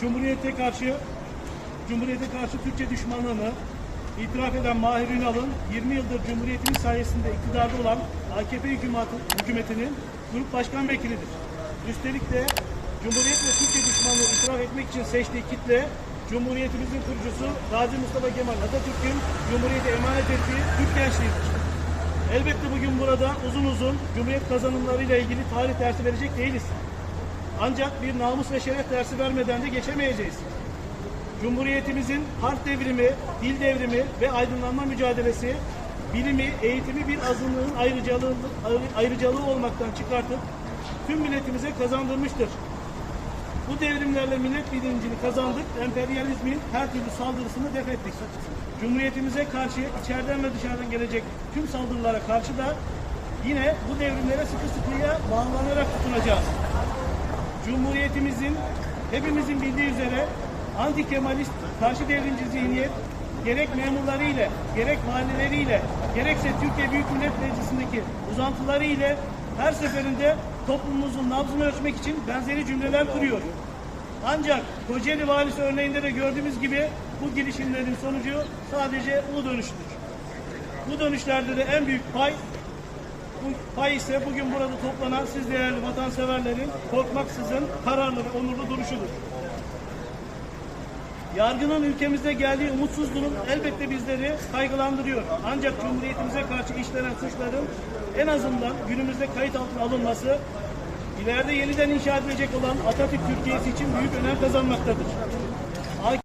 Cumhuriyete karşı Cumhuriyete karşı Türkçe düşmanlığını itiraf eden Mahir Ünal'ın 20 yıldır Cumhuriyetimiz sayesinde iktidarda olan AKP hükümeti, hükümetinin grup başkan vekilidir. Üstelik de Cumhuriyet ve Türkçe düşmanlığı itiraf etmek için seçtiği kitle Cumhuriyetimizin kurucusu Gazi Mustafa Kemal Atatürk'ün Cumhuriyete emanet ettiği Türk gençliğidir. Elbette bugün burada uzun uzun Cumhuriyet kazanımlarıyla ilgili tarih dersi verecek değiliz. Ancak bir namus ve şeref dersi vermeden de geçemeyeceğiz. Cumhuriyetimizin harf devrimi, dil devrimi ve aydınlanma mücadelesi bilimi, eğitimi bir azınlığın ayrıcalığı, ayrıcalığı olmaktan çıkartıp tüm milletimize kazandırmıştır. Bu devrimlerle millet bilincini kazandık, emperyalizmin her türlü saldırısını def ettik. Cumhuriyetimize karşı içeriden ve dışarıdan gelecek tüm saldırılara karşı da yine bu devrimlere sıkı sıkıya bağlanarak tutunacağız. Cumhuriyetimizin hepimizin bildiği üzere anti-kemalist karşı devrimci zihniyet gerek memurlarıyla, gerek mahalleleriyle, gerekse Türkiye Büyük Millet Meclisi'ndeki uzantıları ile her seferinde toplumumuzun nabzını ölçmek için benzeri cümleler kuruyor. Ancak Kocaeli Valisi örneğinde de gördüğümüz gibi bu girişimlerin sonucu sadece ulu dönüştür. Bu dönüşlerde de en büyük pay bu pay ise bugün burada toplanan siz değerli vatanseverlerin korkmaksızın kararlı ve onurlu duruşudur. Yargının ülkemizde geldiği umutsuz durum elbette bizleri kaygılandırıyor. Ancak Cumhuriyetimize karşı işlenen suçların en azından günümüzde kayıt altına alınması ileride yeniden inşa edilecek olan Atatürk Türkiye'si için büyük önem kazanmaktadır.